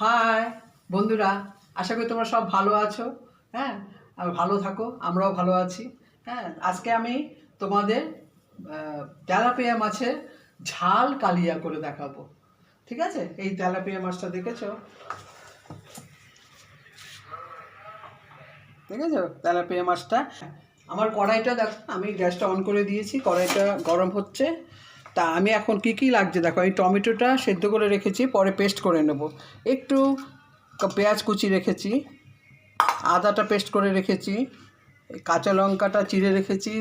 High বন্ধুরা, আশা করি তোমরা সব ভালো আছো হ্যাঁ? ভালো থাকো, আমরাও ভালো আছি হ্যাঁ? আজকে আমি তোমাদের তেলাপিয়া মাছের ঝাল কালিয়া করে দেখাবো, ঠিক আছে? এই তেলাপিয়া মাছটা দেখেছ? দেখেছ তেলাপিয়া মাছটা? আমার কড়াইটা দেখ, আমি গ্যাসটা অন করে দিয়েছি, কড়াইটা গরম হচ্ছে তা আমি এখন কি কি লাগছে? দেখো, এই টমেটোটা সেদ্ধ করে রেখেছি, পরে পেস্ট করে নেব। একটু পেঁয়াজ কুচি রেখেছি, আদাটা পেস্ট করে রেখেছি, কাঁচা লঙ্কাটা চিড়ে রেখেছি,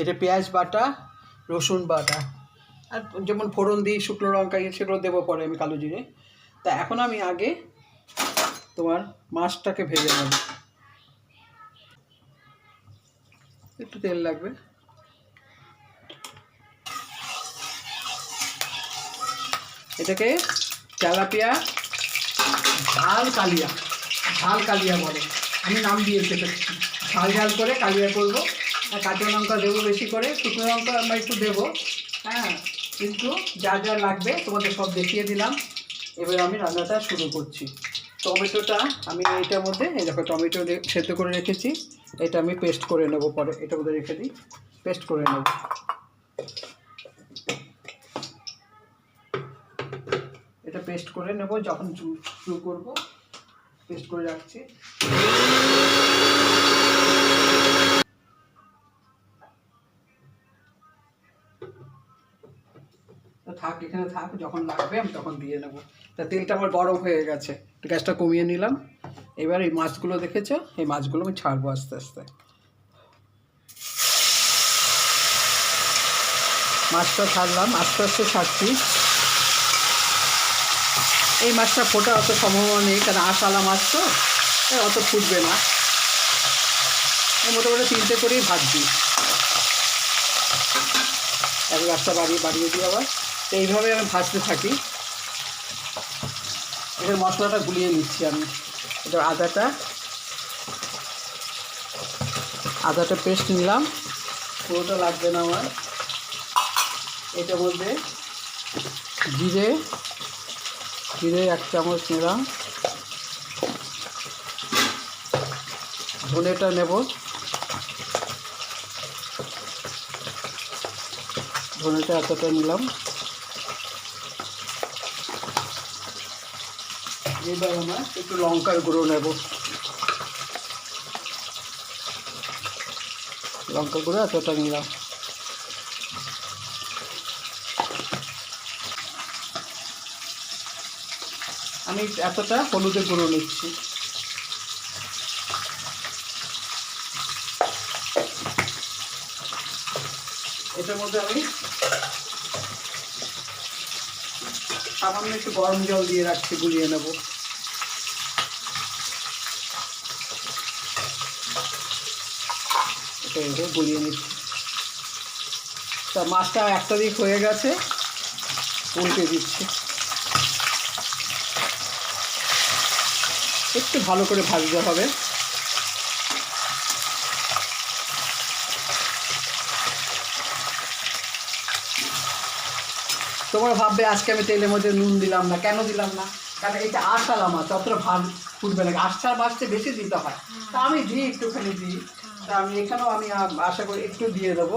এটা পেঁয়াজ বাটা, রসুন বাটা। আর যেমন ফোড়ন দিই, শুকনো লঙ্কা সেগুলো দেবো পরে আমি কালো জিরে। তা এখন আমি আগে তোমার মাছটাকে ভেজে নেব। একটু তেল লাগবে। এটাকে তেলাপিয়া ঝাল কালিয়া। ঝাল কালিয়া বলে। আমি নাম দিয়েছি এটা ঝাল ঝাল করে কালিয়া করব। আর কাঁচা লঙ্কা দেবো বেশি করে। শুকনো লঙ্কা আমরা একটু দেবো। হ্যাঁ কিন্তু যা যা লাগবে তোমাকে সব দেখিয়ে দিলাম। এবার আমি রান্নাটা শুরু করছি। টমেটোটা আমি এইটার মধ্যে, এই দেখো টমেটো সেদ্ধ করে রেখেছি। এটা আমি পেস্ট করে নেব পরে। এটার মধ্যে রেখে দিই। পেস্ট করে নেব। এটা পেস্ট করে নেব, যখন শুরু করব পেস্ট করে রাখছি। থাক, এখানে থাক, যখন লাগবে আমি তখন দিয়ে নেব। তা তেলটা আমার গরম হয়ে গেছে, গ্যাসটা কমিয়ে নিলাম। এবার এই মাছগুলো দেখেছ? এই মাছগুলো আমি ছাড়বো আস্তে আস্তে। মাছটা ছাড়লাম, আস্তে আস্তে ছাড়ছি। এই মাছটা ফোটা অত সম্ভাবনা নেই, কারণ আশালা মাছ তো অত ফুটবে না। মোটামুটি তিনটে করেই ভাজছি এক গাছটা বাড়িয়ে বাড়িয়ে দিই আবার। তো এইভাবে আমি ভাজতে থাকি। এখানে মশলাটা গুলিয়ে নিচ্ছি আমি। এটা আদাটা আদাটা পেস্ট নিলাম। পুরোটা লাগবে না আমার। এটার মধ্যে জিরে জিরে এক চামচ নিলাম ধনেটা নেব। ধনেটা এতটা নিলাম। এবার আমার একটু লঙ্কার গুঁড়ো নেব। লঙ্কার গুঁড়ো এতটা নিলাম। আমি এতটা হলুদের গুঁড়ো নিচ্ছি। এটার মধ্যে আমি সামান্য একটু গরম জল দিয়ে রাখছি, গুলিয়ে নেব। এটা গুলিয়ে নিচ্ছি। তা মাছটা একটা দিক হয়ে গেছে, উল্টে দিচ্ছি। একটু ভালো করে ভাজতে হবে। তোমরা ভাববে, আজকে আমি তেলের মধ্যে নুন দিলাম না। কেন দিলাম না? কারণ এটা আশালা মাছ অতটা ভাত ফুটবে না। আশার মাছটা বেশি দিতে হয়। তা আমি দিই একটুখানি, দিই। তা আমি এখানেও আমি আশা করি একটু দিয়ে দেবো।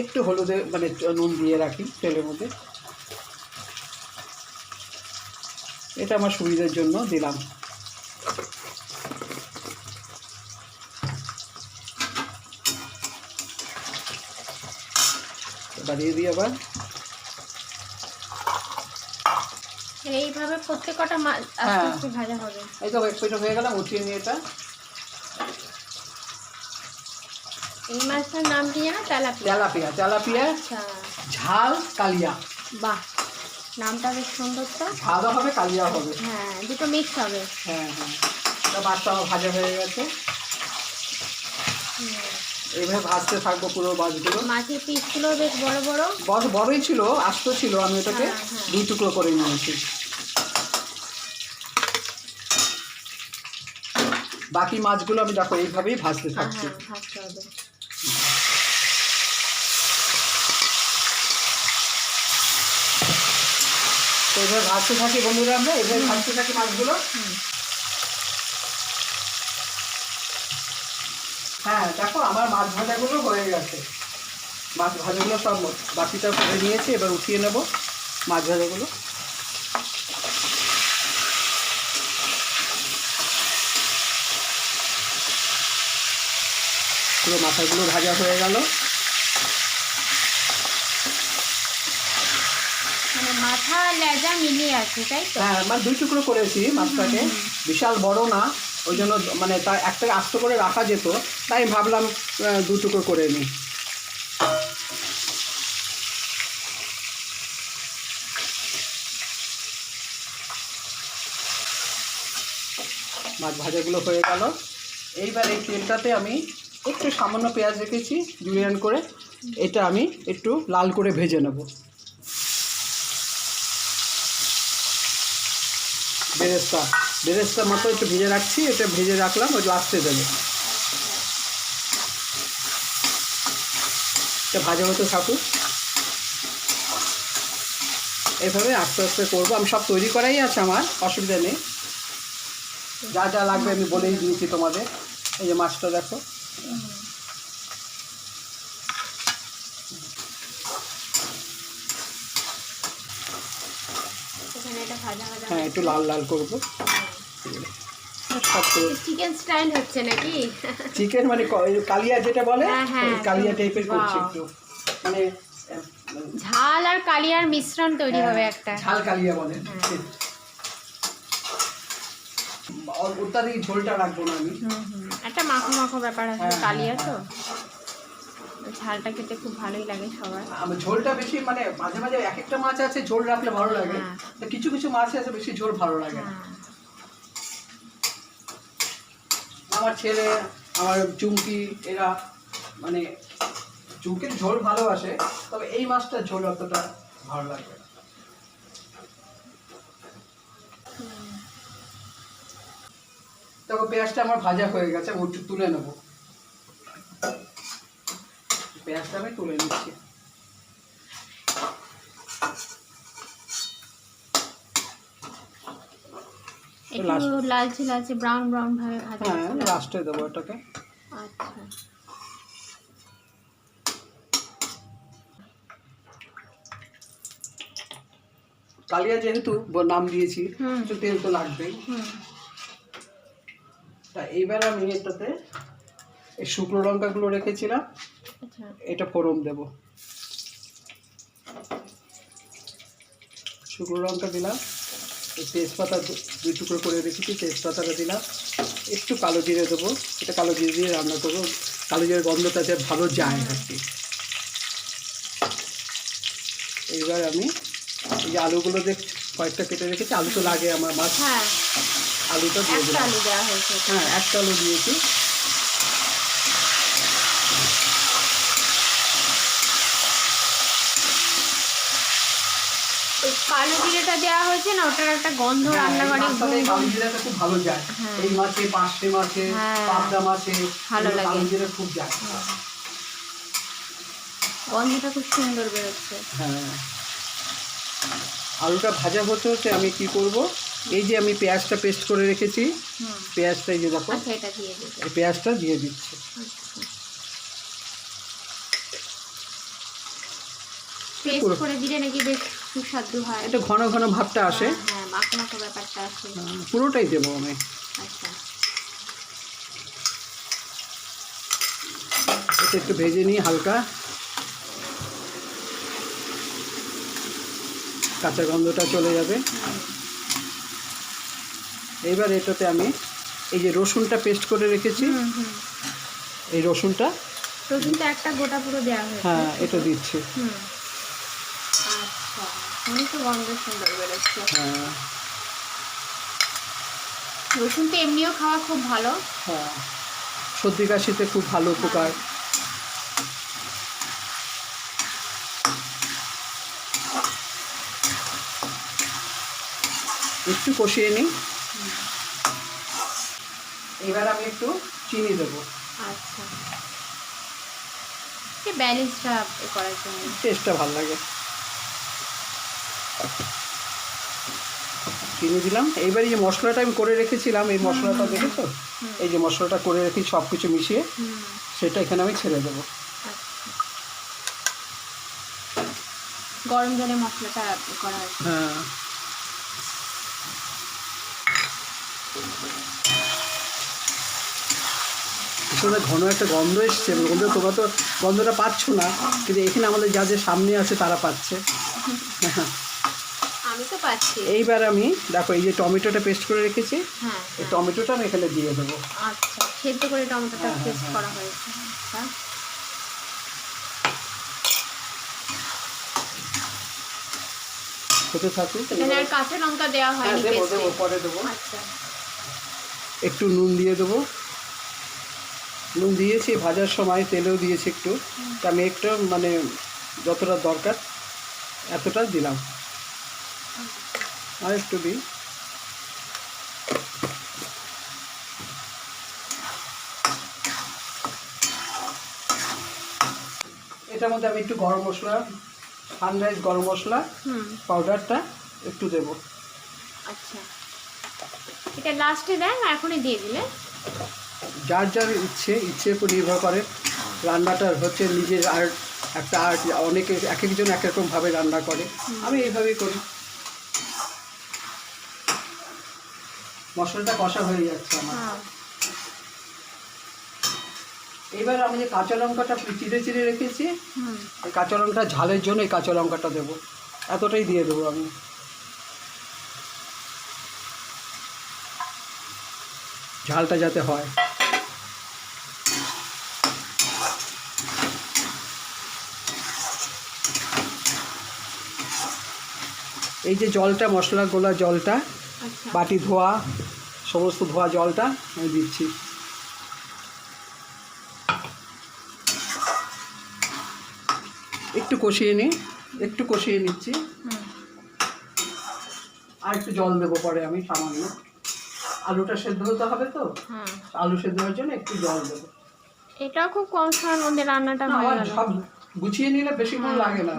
একটু হলুদে মানে নুন দিয়ে রাখি তেলের মধ্যে। এটা আমার সুবিধার জন্য দিলাম। বাড়িয়ে দিই আবার। এইভাবে প্রত্যেকটা মাছ আস্তে হ্যাঁ। আস্তে ভাজা হবে। এই তো হয়ে গেলাম উঠিয়ে নিয়ে এটা। এই মাছটার নাম কি জানো তেলাপিয়া। তেলাপিয়া তেলাপিয়া আচ্ছা। ঝাল কালিয়া। বাহ নামটা বেশ সুন্দর তো। ঝালও হবে কালিয়া হবে। হ্যাঁ দুটো মিক্স হবে। হ্যাঁ হ্যাঁ। মাছটা ভাজা হয়ে গেছে। এইভাবে ভাজতে থাকব পুরো মাছগুলো মাছের পিসগুলো বেশ বড় বড়। বড় বড়ই ছিল আস্ত ছিল আমি ওটাকে হ্যাঁ, হ্যাঁ। দুই টুকরো করে নিয়েছি। বাকি মাছগুলো আমি দেখো এইভাবেই ভাজতে হ্যাঁ থাকছি। ভাজতে তো তো ভাজতে থাকি বন্ধুরা আমরা এবার ভাজতে থাকি মাছগুলো। হ্যাঁ দেখো আমার মাছ ভাজাগুলো হয়ে গেছে। মাছ ভাজাগুলো সব বাকিটা করে নিয়েছি এবার উঠিয়ে নেব মাছ ভাজাগুলো। পুরো মাথাগুলো ভাজা হয়ে গেল। মানে মাথা লেজা মিলিয়ে আছে তাই তো? হ্যাঁ মানে দুই টুকরো করেছি মাছটাকে। বিশাল বড় না ওই জন্য মানে তা একটাকে আস্ত করে রাখা যেত তাই ভাবলাম আহ, দু টুকরো করে নিই। মাছ ভাজাগুলো হয়ে গেল। এইবার এই তেলটাতে আমি একটু সামান্য পেঁয়াজ রেখেছি জুলিয়ান করে। এটা আমি একটু লাল করে ভেজে নেব। বেরেস্তা। বেরেস্তা মতো একটু ভেজে রাখছি এটা ভেজে রাখলাম ওই লাস্টে দেবে। এটা ভাজা হতে থাকুক। এভাবে আস্তে আস্তে করব। আমি সব তৈরি করাই আছে আমার অসুবিধা নেই। যা যা লাগবে আমি বলেই দিয়েছি তোমাদের। এই যে মাছটা দেখো। হ্যাঁ একটু লাল লাল করব। চিকেন স্টাইল হচ্ছে নাকি? চিকেন মানে কালিয়া যেটা বলে হ্যাঁ, হ্যাঁ, কালিয়া টাইপের করছি একটু। মানে ঝাল আর কালিয়ার মিশ্রণ তৈরি হবে হ্যাঁ, একটা। ঝাল কালিয়া বলে। অত্যাধিক ঝোলটা রাখব না আমি। একটা মাখো মাখো ব্যাপার আছে কালিয়া তো। ঝালটা খেতে খুব ভালোই লাগে সবার। আমার ঝোলটা বেশি মানে মাঝে মাঝে এক একটা মাছ আছে ঝোল রাখলে ভালো লাগে। কিছু কিছু মাছ আছে বেশি ঝোল ভালো লাগে না। হ্যাঁ। আমার ছেলে, আমার চুমকি, এরা মানে চুমকির ঝোল ভালোবাসে, তবে এই মাছটার ঝোল অতটা ভালো লাগবে। দেখো পেঁয়াজটা আমার ভাজা হয়ে গেছে, আমি তুলে নেব পেঁয়াজটা আমি তুলে নিচ্ছি একটু লালচে লালচে ব্রাউন ব্রাউন ভাবে ভাজা হ্যাঁ। লাস্টে দেবো ওটাকে। আচ্ছা। কালিয়া যেহেতু নাম দিয়েছি। একটু তেল তো লাগবেই। তা এইবার আমি এটাতে এই শুকনো লঙ্কাগুলো রেখেছিলাম আচ্ছা। এটা ফোড়ন দেব। শুকনো লঙ্কা দিলাম। তেজপাতা দুই টুকরো করে রেখেছি তেজপাতাটা দিলাম। একটু কালো জিরে দেবো এটা কালো জিরে দিয়ে রান্না করব। কালো জিরের গন্ধটা যে ভালো যায় আর কি। এইবার আমি এই যে আলুগুলো দেখ কয়েকটা কেটে রেখেছি আলু তো লাগে আমার মাছ। হ্যাঁ। আলুটা দিয়ে দিলাম। হ্যাঁ একটা আলু দিয়েছি ওই কালো জিরেটা দেওয়া হয়েছে না ওটার একটা গন্ধ রান্নাঘরে হ্যাঁ, জিরাটা খুব ভালো যায়। হ্যাঁ। এই মাছে পাঁচটে মাছে হ্যাঁ। পাবদা মাছে ভালো লাগে। খুব যায়। গন্ধটা খুব সুন্দর বেরোচ্ছে। হ্যাঁ। আলুটা ভাজা হতে হতে আমি কি করব? এই যে আমি পেঁয়াজটা পেস্ট করে রেখেছি। পেঁয়াজটা এই যে দেখো আচ্ছা পেঁয়াজটা দিয়ে দিচ্ছি। পেস্ট করে দিলে নাকি বেশ সুস্বাদু হয়। এটা ঘন ঘন ভাবটা আসে। হ্যাঁ, হ্যাঁ মাখো মাখো ব্যাপারটা আসে। পুরোটাই দেবো আমি। আচ্ছা। এটা একটু ভেজে নিই হালকা। কাঁচা গন্ধটা চলে যাবে। এইবার এটাতে আমি এই যে রসুনটা পেস্ট করে রেখেছি এই রসুনটা রসুনটা একটা গোটা পুরো দেওয়া হ্যাঁ এটা দিচ্ছি। হুম। আচ্ছা শুনি তো গন্ধ সুন্দর বেরোচ্ছে হ্যাঁ। রসুন তো এমনিও খাওয়া খুব ভালো। হ্যাঁ সর্দি কাশিতে খুব ভালো উপকার। একটু কষিয়ে নিই। এবার আমি একটু চিনি দেবো। আচ্ছা। ব্যালেন্সটা করার জন্য। টেস্টটা ভালো লাগে। চিনি দিলাম। এইবার এই যে মশলাটা আমি করে রেখেছিলাম এই মশলাটা দেখে তো এই যে মশলাটা করে রেখে সব কিছু মিশিয়ে সেটা এখানে আমি ছেড়ে দেবো। আচ্ছা। গরম জলে মশলাটা করা হ্যাঁ। ভীষণ ঘন একটা গন্ধ এসছে গন্ধ তোমরা তো গন্ধটা পাচ্ছ না কিন্তু এখানে আমাদের যা যে সামনে আছে তারা পাচ্ছে। হ্যাঁ আমি তো পাচ্ছি। এইবার আমি দেখো এই যে টমেটোটা পেস্ট করে রেখেছি হ্যাঁ এই টমেটোটা আমি এখানে দিয়ে দেবো। আচ্ছা সেদ্ধ করে টমেটোটা হ্যাঁ, হ্যাঁ, পেস্ট হ্যাঁ। করা হয়েছে। আচ্ছা। হতে থাকুক এখানে আর কাঁচা লঙ্কা দেওয়া হ্যাঁ হয়নি দেবো দেবো পরে দেবো। আচ্ছা। একটু নুন দিয়ে দেবো। নুন দিয়েছি ভাজার সময় তেলেও দিয়েছি একটু। তা আমি একটু মানে যতটা দরকার এতটা দিলাম। আর একটু দিই। এটার মধ্যে আমি একটু গরম মশলা সানরাইজ গরম মশলা হুম। পাউডারটা একটু দেবো। আচ্ছা। এটা লাস্টে দেন এখনই দিয়ে দিলে। যার যার ইচ্ছে ইচ্ছের উপর নির্ভর করে। রান্নাটা হচ্ছে নিজের আর্ট একটা আর্ট অনেকে এক একজন এক রকমভাবে রান্না করে। আমি এইভাবেই করি। মশলাটা কষা হয়ে যাচ্ছে আমার। হ্যাঁ। এবার আমি যে কাঁচা লঙ্কাটা চিড়ে চিড়ে রেখেছি এই কাঁচা লঙ্কাটা ঝালের জন্য এই কাঁচা লঙ্কাটা দেবো। এতটাই দিয়ে দেবো আমি। ঝালটা যাতে হয়। এই যে জলটা মশলা গোলা জলটা বাটি ধোয়া সমস্ত ধোয়া জলটা আমি দিচ্ছি। একটু কষিয়ে নিই একটু কষিয়ে নিচ্ছি। আর একটু জল দেবো পরে আমি সামান্য। আলুটা সেদ্ধ হতে হবে তো? আলু সেদ্ধ হওয়ার জন্য একটু জল দেবো। এটাও খুব কম সময়ের মধ্যে রান্নাটা হয়ে গেল সব গুছিয়ে নিলে বেশিক্ষণ লাগে না।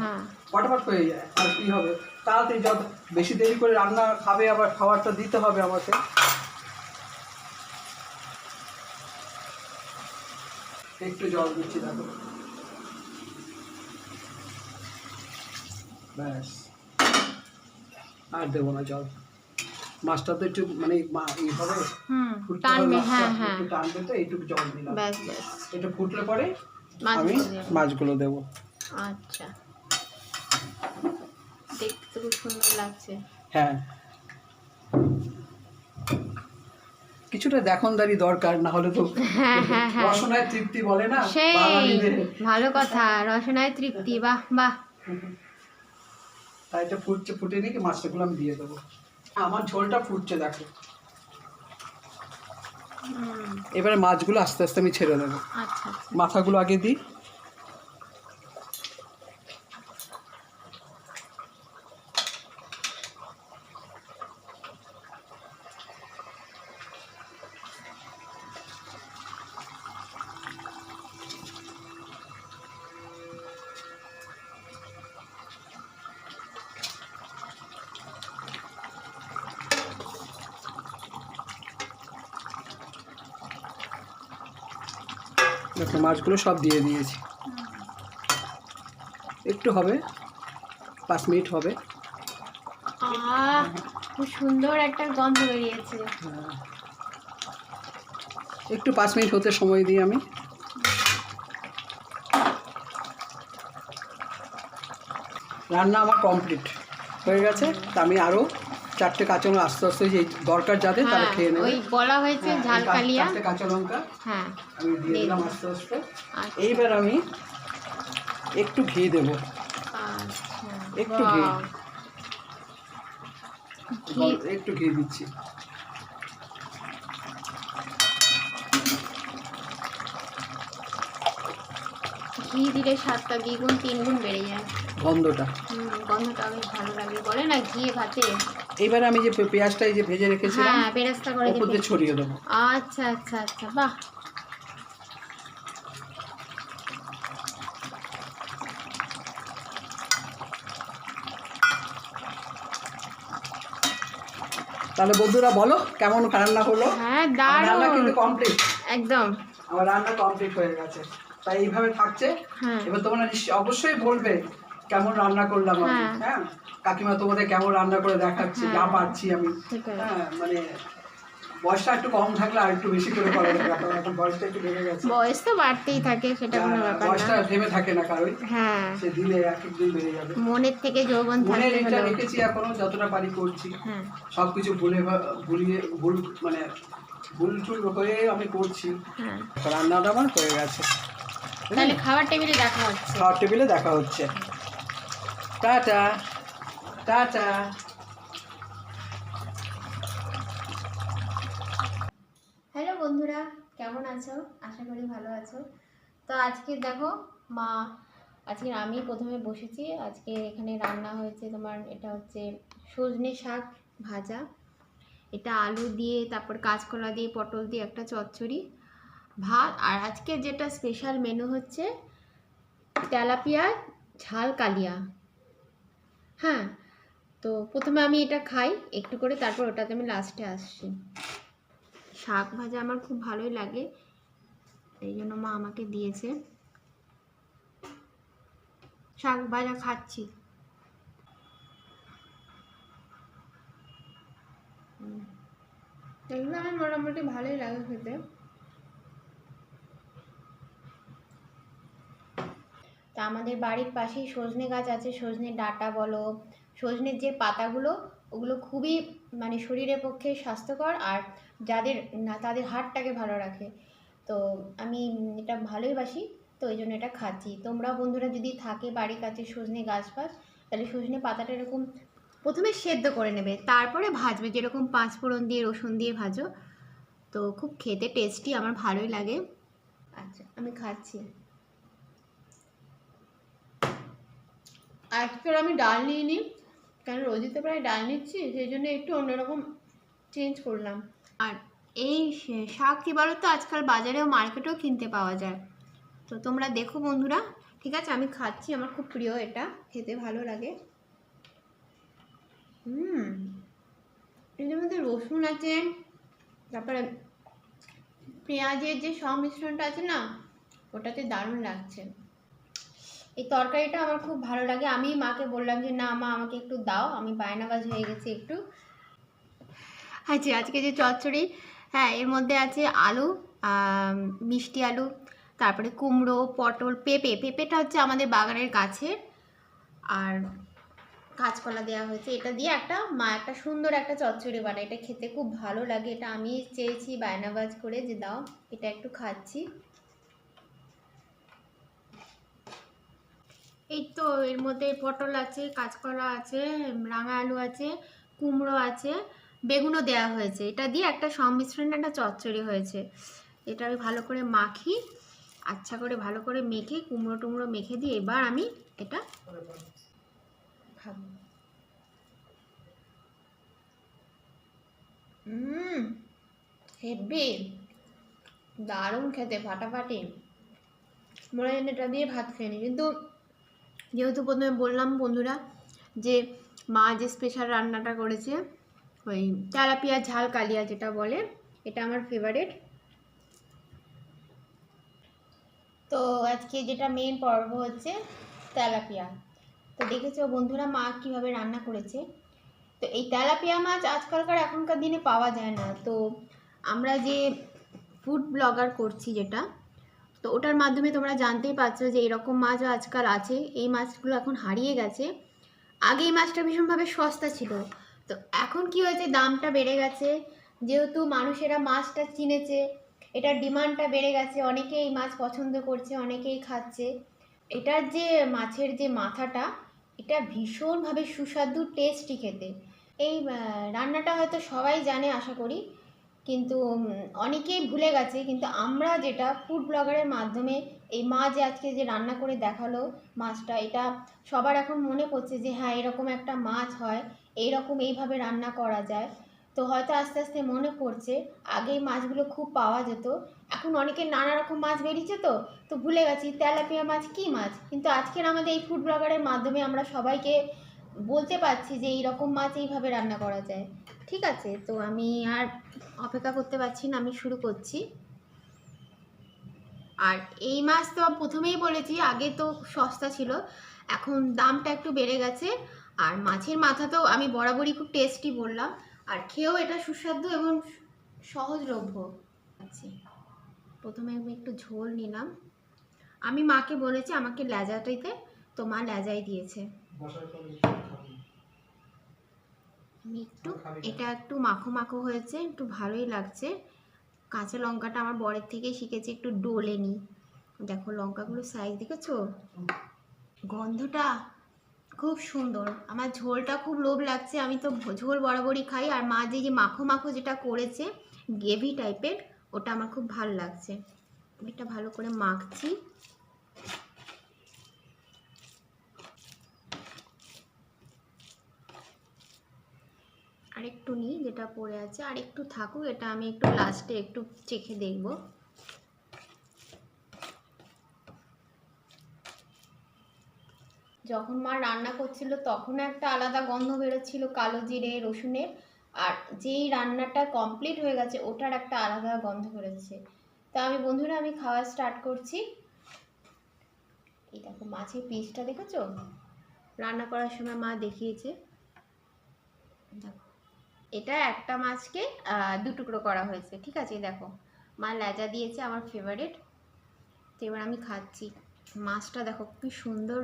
ফটাফট হয়ে যায় আর কি হবে? তাড়াতাড়ি যত বেশি দেরি করে রান্না খাবে আবার খাবারটা দিতে হবে আমাকে। একটু জল দিচ্ছি দেখো। ব্যাস। আর দেবো না জল। মাছটা তো একটু মানে টানবে হ্যাঁ হ্যাঁ। একটু টানবে তো এইটুকু জল দিলাম। ব্যাস ব্যাস। এটা ফুটলে পরে আমি মাছগুলো দেবো। আচ্ছা। দেখতে তো খুব সুন্দর লাগছে। হ্যাঁ। কিছুটা দেখনদারি দরকার না হলে তো হ্যাঁ হ্যাঁ হ্যাঁ। রসনায় তৃপ্তি বলে না সেই ভালো কথা রসনায় তৃপ্তি বাহ বাহ। তাই এটা ফুটছে ফুটে নিয়ে কি মাছটাগুলো আমি দিয়ে দেবো। আমার ঝোলটা ফুটছে দেখো। এবারে মাছগুলো আস্তে আস্তে আমি ছেড়ে দেবো। আচ্ছা আচ্ছা। মাথাগুলো আগে দিই। দেখো মাছগুলো সব দিয়ে দিয়েছি। একটু হবে পাঁচ মিনিট হবে। খুব সুন্দর একটা গন্ধ বেরিয়েছে। একটু পাঁচ মিনিট হতে সময় দিই আমি। রান্না আমার কমপ্লিট। হয়ে গেছে তা আমি আরও চারটে কাঁচা লঙ্কা আস্তে আস্তে যে দরকার যাতে তারা হ্যাঁ খেয়ে নেবে। ওই বলা হয়েছে হ্যাঁ, ঝাল কালিয়া। চারটে কাঁচা লঙ্কা হ্যাঁ আমি দিয়ে দিলাম আস্তে আস্তে। এইবার আমি একটু ঘি দেবো। আচ্ছা। একটু ঘি। একটু ঘি দিচ্ছি। ঘি দিলে স্বাদটা দ্বিগুণ তিনগুণ বেড়ে যায়। গন্ধটা। হুম গন্ধটা বেশ ভালো লাগে। বলে না ঘি ভাতে এইবার আমি যে পেঁয়াজটা এই যে ভেজে রেখেছিলাম হ্যাঁ বেরেস্তা করে ওপর দিয়ে দিতে ছড়িয়ে দেবো। আচ্ছা আচ্ছা আচ্ছা বাহ। তাহলে বন্ধুরা বলো কেমন রান্না হলো? হ্যাঁ রান্না কিন্তু কমপ্লিট একদম। আমার রান্না কমপ্লিট হয়ে গেছে। তাই এইভাবে থাকছে। হ্যাঁ। এবার তোমরা নিশ্চয়ই অবশ্যই বলবে কেমন রান্না করলাম আমি হ্যাঁ। হ্যাঁ? কাকিমা তোমাদের কেমন রান্না করে দেখাচ্ছি যা হ্যাঁ। পারছি আমি হ্যাঁ মানে বয়সটা একটু কম থাকলে আর একটু বেশি করে করা যাবে এখন বয়সটা একটু বেড়ে গেছে। বয়স তো বাড়তেই থাকে সেটা কোনো ব্যাপার বয়সটা না থেমে থাকে না কারোই হ্যাঁ। সে দিলে এক এক দিন বেড়ে যাবে। মনের থেকে যৌবন মনে থাকলে এটা রেখেছি এখনও যতটা পারি করছি। হ্যাঁ। সব কিছু ভুলে ভুলিয়ে ভুল মানে ভুল টুল হয়ে আমি করছি। হ্যাঁ। রান্নাটা আমার হয়ে গেছে। তাহলে খাবার টেবিলে দেখা হচ্ছে। খাওয়ার টেবিলে দেখা হচ্ছে। টাটা টাটা হ্যালো বন্ধুরা। কেমন আছো? আশা করি ভালো আছো। তো আজকে দেখো, মা, আজকে আমি প্রথমে বসেছি। আজকে এখানে রান্না হয়েছে তোমার, এটা হচ্ছে সজনে শাক ভাজা। এটা আলু দিয়ে, তারপর কাঁচকলা দিয়ে, পটল দিয়ে, একটা চচ্চড়ি, ভাত। আর আজকে যেটা স্পেশাল মেনু হচ্ছে তেলাপিয়া ঝাল কালিয়া। হ্যাঁ তো প্রথমে আমি এটা খাই, একটু করে তারপর ওটাতে আমি লাস্টে আসছি। শাক ভাজা আমার খুব ভালোই লাগে, এই জন্য মা আমাকে দিয়েছে। শাক ভাজা খাচ্ছি। এগুলো আমার মোটামুটি ভালোই লাগে খেতে। তা আমাদের বাড়ির পাশেই সজনে গাছ আছে সজনে ডাঁটা বলো, সজনের যে পাতাগুলো, ওগুলো খুবই মানে শরীরের পক্ষে স্বাস্থ্যকর আর যাদের না, তাদের হাড়টাকে ভালো রাখে। তো আমি এটা ভালোই বাসি, তো ওই জন্য এটা খাচ্ছি। তোমরা বন্ধুরা যদি থাকে বাড়ির কাছে সজনে গাছ ফাছ, তাহলে সজনে পাতাটা এরকম প্রথমে সেদ্ধ করে নেবে, তারপরে ভাজবে, যেরকম পাঁচ ফোড়ন দিয়ে, রসুন দিয়ে ভাজো। তো খুব খেতে টেস্টি আমার ভালোই লাগে। আচ্ছা আমি খাচ্ছি। আজকের আমি ডাল নিয়ে নিই কারণ রোজই তো প্রায় ডাল নিচ্ছি? সেই জন্য একটু অন্যরকম চেঞ্জ করলাম। আর এই শাক কী বলো তো আজকাল বাজারেও মার্কেটেও কিনতে পাওয়া যায়। তো তোমরা দেখো বন্ধুরা। ঠিক আছে, আমি খাচ্ছি। আমার খুব প্রিয় এটা। খেতে ভালো লাগে। হুম। এর মধ্যে রসুন আছে। তারপরে পেঁয়াজের যে সংমিশ্রণটা আছে না, ওটাতে দারুণ লাগছে। এই তরকারিটা আমার খুব ভালো লাগে। আমি মাকে বললাম যে, না মা, আমাকে একটু দাও। আমি বায়নাবাজ হয়ে গেছি একটু। আচ্ছা আজকে যে চচ্চড়ি হ্যাঁ এর মধ্যে আছে আলু মিষ্টি আলু, তারপরে কুমড়ো, পটল, পেঁপে। পেঁপেটা হচ্ছে আমাদের বাগানের গাছের। আর কাঁচকলা দেওয়া হয়েছে। এটা দিয়ে একটা, মা একটা সুন্দর একটা চচ্চড়ি বানায়। এটা খেতে খুব ভালো লাগে। এটা আমি চেয়েছি বায়নাবাজ করে যে, দাও, এটা একটু খাচ্ছি। এই তো, এর মধ্যে পটল আছে, কাঁচকলা আছে, রাঙা আলু আছে, কুমড়ো আছে, বেগুনও দেওয়া হয়েছে। এটা দিয়ে একটা সংমিশ্রণে একটা চচ্চড়ি হয়েছে। এটা আমি ভালো করে মাখি আচ্ছা করে ভালো করে মেখে, কুমড়ো টুমড়ো মেখে দিয়ে এবার আমি এটা হুম হেভি দারুণ খেতে, ফাটাফাটি। মনে হয় এটা দিয়ে ভাত খেয়ে নিই কিন্তু যেহেতু প্রথমে বললাম বন্ধুরা যে মা যে স্পেশাল রান্নাটা করেছে, ওই তেলাপিয়া ঝাল কালিয়া যেটা বলে, এটা আমার ফেভারিট তো আজকে যেটা মেন পর্ব হচ্ছে তেলাপিয়া। তো দেখেছ বন্ধুরা মা কীভাবে রান্না করেছে? তো এই তেলাপিয়া মাছ আজকালকার এখনকার দিনে পাওয়া যায় না। তো আমরা যে ফুড ব্লগার করছি যেটা তো ওটার মাধ্যমে তোমরা জানতেই পারছ যে এরকম মাছও আজকাল আছে। এই মাছগুলো এখন হারিয়ে গেছে। আগে এই মাছটা ভীষণভাবে সস্তা ছিল। তো এখন কি হয়েছে? দামটা বেড়ে গেছে। যেহেতু মানুষেরা মাছটা চিনেছে, এটার ডিমান্ডটা বেড়ে গেছে। অনেকে এই মাছ পছন্দ করছে, অনেকেই খাচ্ছে। এটার যে মাছের যে মাথাটা, এটা ভীষণভাবে সুস্বাদু টেস্টি খেতে। এই রান্নাটা হয়তো সবাই জানে, আশা করি। কিন্তু অনেকেই ভুলে গেছে, কিন্তু আমরা যেটা ফুড ব্লগারের মাধ্যমে এই মা যে আজকে যে রান্না করে দেখাল মাছটা, এটা সবার এখন মনে পড়ছে যে হ্যাঁ এরকম একটা মাছ হয়, এইরকম এইভাবে রান্না করা যায়। তো হয়তো আস্তে আস্তে মনে পড়ছে, আগে মাছগুলো খুব পাওয়া যেত। এখন অনেকের নানা রকম মাছ বেরিয়েছে তো তো ভুলে গেছি, তেলাপিয়া মাছ কী মাছ? কিন্তু আজকের আমাদের এই ফুড ব্লগারের মাধ্যমে আমরা সবাইকে বলতে পারছি যে এই রকম মাছ এইভাবে রান্না করা যায়। ঠিক আছে, তো আমি আর অপেক্ষা করতে পারছি না, আমি শুরু করছি। আর এই মাছ তো প্রথমেই বলেছি, আগে তো সস্তা ছিল, এখন দামটা একটু বেড়ে গেছে, আর মাছের মাথা তো আমি বরাবরই খুব টেস্টি বললাম, আর খেয়েও এটা সুস্বাদু এবং সহজলভ্য। আচ্ছা প্রথমে আমি একটু ঝোল নিলাম। আমি মাকে বলেছি আমাকে লেজাটাইতে তো মা লেজাই দিয়েছে। আমি একটু, এটা একটু মাখো মাখো হয়েছে, একটু ভালোই লাগছে। কাঁচা লঙ্কাটা আমার বরের থেকে শিখেছি, একটু ডোলে নিই দেখো লঙ্কাগুলো সাইজ দেখেছ? গন্ধটা খুব সুন্দর। আমার ঝোলটা খুব লোভ লাগছে, আমি তো ঝোল বরাবরই খাই। আর মা যে যে মাখো মাখো যেটা করেছে, গ্রেভি টাইপের ওটা আমার খুব ভালো লাগছে। এটা ভালো করে মাখছি। আরেকটু নিই যেটা পড়ে আছে আর একটু থাকুক, এটা আমি একটু লাস্টে একটু চেখে দেখব। যখন মা রান্না করছিল, তখন একটা আলাদা গন্ধ বেরোচ্ছিল, কালো জিরে, রসুনের, আর যেই রান্নাটা কমপ্লিট হয়ে গেছে, ওটার একটা আলাদা গন্ধ বেরোচ্ছে। তা আমি, বন্ধুরা, আমি খাওয়া স্টার্ট করছি। এই দেখো, মাছের পিসটা দেখেছ? রান্না করার সময় মা দেখিয়েছে। দেখো। এটা একটা মাছকে আহ, দু টুকরো করা হয়েছে ঠিক আছে? দেখো মা লেজা দিয়েছে আমার ফেভারিট তো এবার আমি খাচ্ছি। মাছটা দেখো কি সুন্দর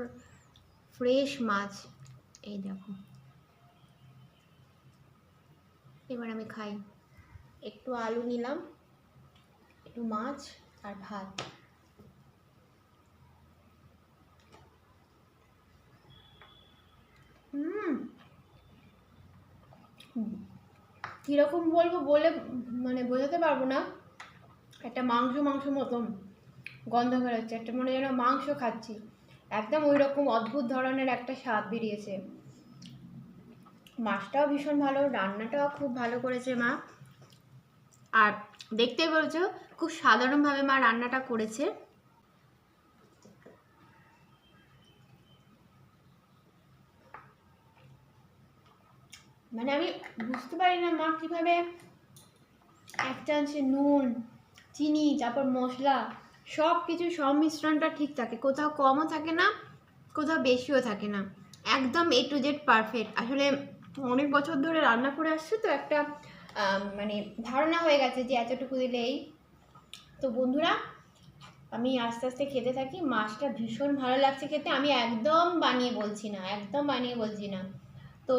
ফ্রেশ মাছ। এই দেখো। এবার আমি খাই। একটু আলু নিলাম একটু মাছ আর ভাত। হুম। কীরকম বলব বলে মানে বোঝাতে পারব না। একটা মাংস মাংস মতন গন্ধ বেরোচ্ছে একটা মনে যেন মাংস খাচ্ছি। একদম ওই রকম অদ্ভুত ধরনের একটা স্বাদ বেরিয়েছে। মাছটাও ভীষণ ভালো, রান্নাটাও খুব ভালো করেছে মা। আর দেখতেই বলছো খুব সাধারণভাবে মা রান্নাটা করেছে। মানে আমি বুঝতে পারি না মা কীভাবে এক চামচে নুন, চিনি, তারপর মশলা সব কিছু সংমিশ্রণটা ঠিক থাকে। কোথাও কমও থাকে না, কোথাও বেশিও থাকে না। একদম এ টু জেড পারফেক্ট আসলে অনেক বছর ধরে রান্না করে আসছে তো একটা মানে ধারণা হয়ে গেছে যে এতটুকু দিলেই। তো বন্ধুরা, আমি আস্তে আস্তে খেতে থাকি। মাছটা ভীষণ ভালো লাগছে খেতে। আমি একদম বানিয়ে বলছি না, একদম বানিয়ে বলছি না। তো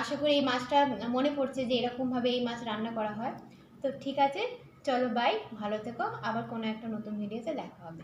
আশা করি এই মাছটা মনে পড়ছে যে এরকমভাবে এই মাছ রান্না করা হয়। তো ঠিক আছে, চলো বাই ভালো থেকো, আবার কোনো একটা নতুন ভিডিওতে দেখা হবে।